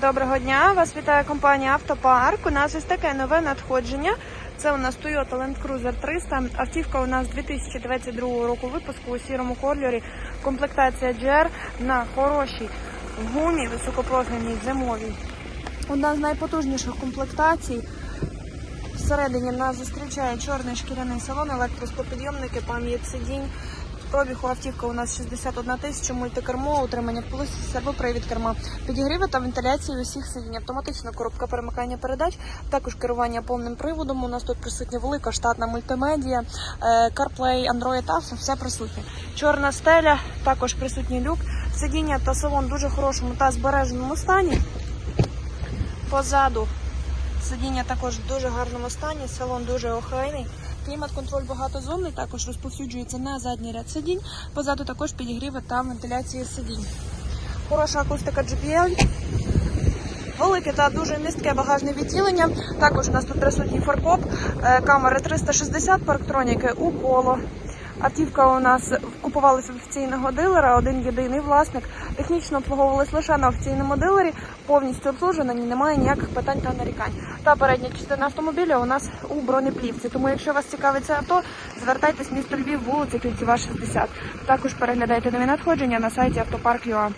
Доброго дня! Вас вітає компанія Автопарк. У нас ось таке нове надходження. Це у нас Toyota Land Cruiser 300. Автівка у нас 2022 року випуску у сірому кольорі. Комплектація GR на хорошій гумі, високопрофільній зимовій. Одна з найпотужніших комплектацій. Всередині нас зустрічає чорний шкіряний салон, електростопідйомники, пам'ять сидінь. Пробіг у автівка у нас 61 тисяча, мультикермо, утримання в полосі, сервопривід керма, підігріви та вентиляції усіх сидінь, автоматична коробка перемикання передач, також керування повним приводом. У нас тут присутня велика штатна мультимедія, е, CarPlay, Android Auto, все присутнє. Чорна стеля, також присутній люк, сидіння та салон дуже хорошому та збереженому стані. Позаду Сидіння також в дуже гарному стані, салон дуже охайний. Клімат-контроль багатозонний, також розповсюджується на задній ряд сидінь. Позаду також підігріви та вентиляції сидінь. Хороша акустика GPL. Велике та дуже містке багажне відділення. Також у нас тут присутній фаркоп, е, камери 360, парктроніки у коло. Автівка у нас купувалася в офіційного дилера, один єдиний власник. Технічно обслуговувалась лише на офіційному дилері, повністю обслужена, немає ніяких питань та нарікань. Та передня частина автомобіля у нас у бронеплівці. Тому, якщо вас цікавить це авто, звертайтесь місто Львів, вулиця Кільцева, 60. Також переглядайте нові надходження на сайті автопарк.ua.